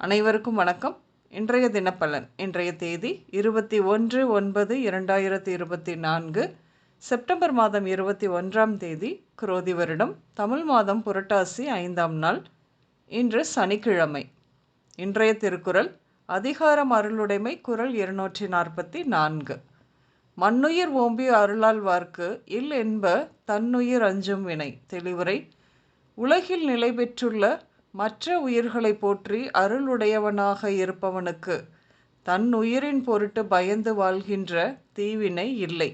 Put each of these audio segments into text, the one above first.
அனைவருக்கும் வணக்கம். இன்றைய தினப்பலன் இன்றைய தேதி இருபத்தி ஒன்று ஒன்பது இரண்டாயிரத்தி இருபத்தி நான்கு செப்டம்பர் மாதம் இருபத்தி ஒன்றாம் தேதி குரோதி வருடம் தமிழ் மாதம் புரட்டாசி ஐந்தாம் நாள் இன்று சனிக்கிழமை. இன்றைய திருக்குறள் அதிகாரம் அருளுடைமை குரல் இருநூற்றி நாற்பத்தி நான்கு. மண்ணுயிர் ஓம்பி அருளால் வார்க்கு இல் என்ப தன்னுயிர் அஞ்சும் வினை. தெளிவுரை உலகில் நிலை பெற்றுள்ள மற்ற உயிர்களை போற்றி அருளுடையவனாக இருப்பவனுக்கு. தன் உயிரின் பொருட்டு பயந்து வாழ்கின்ற தீவினை இல்லை.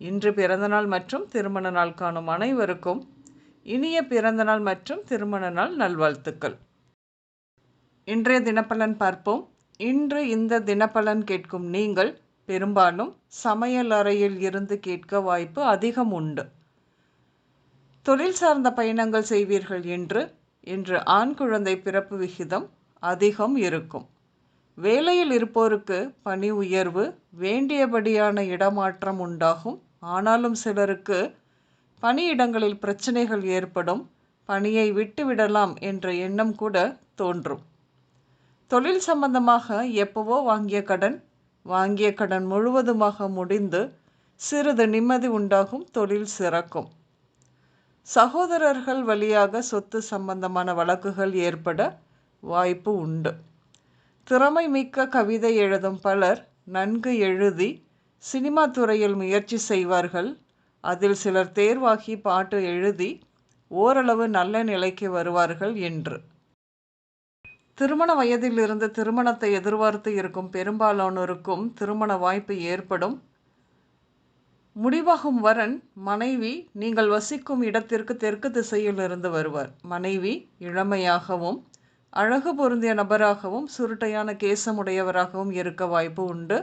இன்று பிறந்தநாள் மற்றும் திருமண நாள் காணும் அனைவருக்கும் இனிய பிறந்தநாள் மற்றும் திருமண நாள் நல்வாழ்த்துக்கள். இன்றைய தினப்பலன் பார்ப்போம். இன்று இந்த தினப்பலன் கேட்கும் நீங்கள் பெரும்பாலும் சமையல் அறையில் இருந்து கேட்க வாய்ப்பு அதிகம் உண்டு. தொழில் சார்ந்த பயணங்கள் செய்வீர்கள் என்று இன்று ஆண் குழந்தை பிறப்பு விகிதம் அதிகம் இருக்கும். வேலையில் இருப்போருக்கு பணி உயர்வு வேண்டியபடியான இடமாற்றம் உண்டாகும். ஆனாலும் சிலருக்கு பணியிடங்களில் பிரச்சனைகள் ஏற்படும். பணியை விட்டுவிடலாம் என்ற எண்ணம் கூட தோன்றும். தொழில் சம்பந்தமாக எப்பவோ வாங்கிய கடன் வாங்கிய கடன் முழுவதுமாக முடிந்து சிறிது நிம்மதி உண்டாகும் தொழில் சிறக்கும். சகோதரர்கள் வழியாக சொத்து சம்பந்தமான வழக்குகள் ஏற்பட வாய்ப்பு உண்டு. திறமை மிக்க கவிதை எழுதும் பலர் நன்கு எழுதி சினிமா துறையில் முயற்சி செய்வார்கள். அதில் சிலர் தேர்வாகி பாட்டு எழுதி ஓரளவு நல்ல நிலைக்கு வருவார்கள் என்று. திருமண வயதிலிருந்து திருமணத்தை எதிர்பார்த்து இருக்கும் பெரும்பாலானோருக்கும் திருமண வாய்ப்பு ஏற்படும். முடிவாகும் வரன் மனைவி நீங்கள் வசிக்கும் இடத்திற்கு தெற்கு திசையில் இருந்து வருவார். மனைவி இளமையாகவும் அழகு பொருந்திய நபராகவும் சுருட்டையான கேசமுடையவராகவும் இருக்க வாய்ப்பு உண்டு.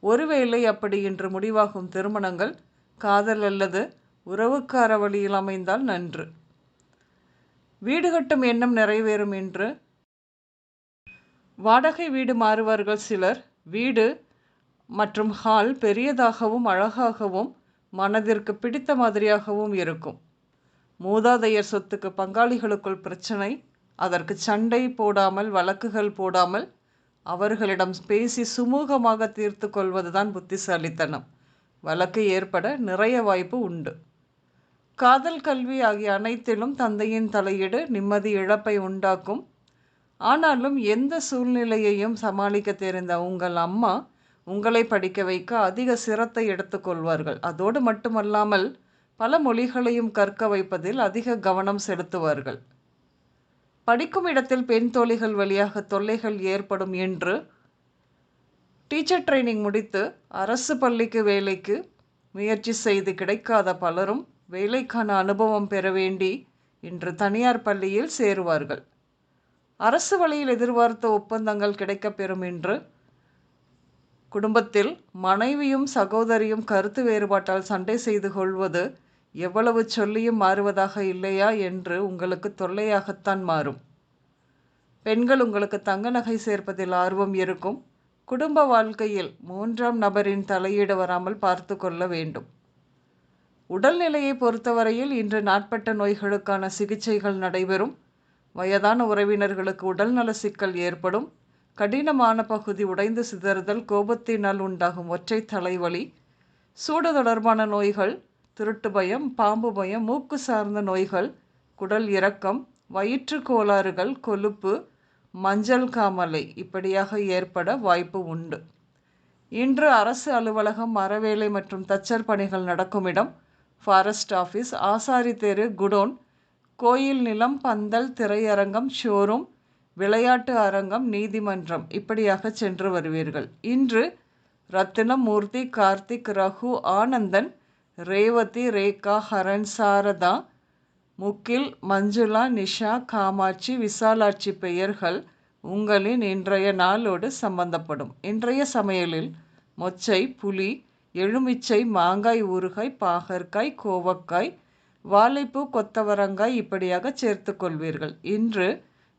ஒருவேளை அப்படி இன்று முடிவாகும் திருமணங்கள் காதல் அல்லது உறவுக்கார வழியில் அமைந்தால் நன்று. வீடு கட்டும் எண்ணம் நிறைவேறும் என்று வாடகை வீடு மாறுவார்கள் சிலர். வீடு மற்றும் ஹால் பெரியதாகவும் அழகாகவும் மனதிற்கு பிடித்த மாதிரியாகவும் இருக்கும். மூதாதையர் சொத்துக்கு பங்காளிகளுக்குள் பிரச்சனை அதற்கு சண்டை போடாமல் வழக்குகள் போடாமல் அவர்களிடம் பேசி சுமூகமாக தீர்த்து கொள்வதுதான் புத்திசாலித்தனம். வழக்கு ஏற்பட நிறைய வாய்ப்பு உண்டு. காதல் கல்வி ஆகிய அனைத்திலும் தந்தையின் தலையீடு நிம்மதி இழப்பை உண்டாக்கும். ஆனாலும் எந்த சூழ்நிலையையும் சமாளிக்க தெரிந்த உங்கள் அம்மா உங்களை படிக்க வைக்க அதிக சிரத்தை எடுத்துக்கொள்வார்கள். அதோடு மட்டுமல்லாமல் பல மொழிகளையும் கற்க வைப்பதில் அதிக கவனம் செலுத்துவார்கள். படிக்கும் இடத்தில் பெண் தோழிகள் வழியாக தொல்லைகள் ஏற்படும் என்று டீச்சர் ட்ரைனிங் முடித்து அரசு பள்ளிக்கு வேலைக்கு முயற்சி செய்து கிடைக்காத பலரும் வேலைக்கான அனுபவம் பெற வேண்டி இன்று தனியார் பள்ளியில் சேருவார்கள். அரசு வழியில் எதிர்பார்த்த ஒப்பந்தங்கள் கிடைக்கப்பெறும் என்று குடும்பத்தில் மனைவியும் சகோதரியும் கருத்து வேறுபாட்டால் சண்டை செய்து கொள்வது எவ்வளவு சொல்லியும் மாறுவதாக இல்லையா என்று உங்களுக்கு தொல்லையாகத்தான் மாறும். பெண்கள் உங்களுக்கு தங்க நகை சேர்ப்பதில் ஆர்வம் இருக்கும். குடும்ப வாழ்க்கையில் மூன்றாம் நபரின் தலையீடு வராமல் பார்த்து கொள்ள வேண்டும். உடல்நிலையை பொறுத்தவரையில் இன்று நாட்பட்ட நோய்களுக்கான சிகிச்சைகள் நடைபெறும். வயதான உறவினர்களுக்கு உடல்நல சிக்கல் ஏற்படும். கடினமான பகுதி உடைந்து சிதறுதல் கோபத்தினால் உண்டாகும் ஒற்றை தலைவலி சூடு தொடர்பான நோய்கள் திருட்டு பயம் பாம்பு பயம் மூக்கு சார்ந்த நோய்கள் குடல் இறக்கம் வயிற்று கோளாறுகள் கொழுப்பு மஞ்சள் காமலை இப்படியாக ஏற்பட வாய்ப்பு உண்டு. இன்று அரசு அலுவலகம் மரவேலை மற்றும் தச்சர் பணிகள் நடக்கும் இடம் ஃபாரஸ்ட் ஆஃபீஸ் ஆசாரி தெரு குடோன் கோயில் நிலம் பந்தல் திரையரங்கம் ஷோரூம் விளையாட்டு அரங்கம் நீதிமன்றம். இப்படியாக சென்று வருவீர்கள். இன்று ரத்தினமூர்த்தி கார்த்திக் ரகு ஆனந்தன் ரேவதி ரேகா ஹரன் சாரதா முக்கில் மஞ்சுளா நிஷா காமாட்சி விசாலாட்சி பெயர்கள் உங்களின் இன்றைய நாளோடு சம்பந்தப்படும். இன்றைய சமையலில் மொச்சை புளி எலுமிச்சை மாங்காய் ஊறுகாய் பாகற்காய் கோவக்காய் வாழைப்பூ கொத்தவரங்காய் இப்படியாக சேர்த்து கொள்வீர்கள். இன்று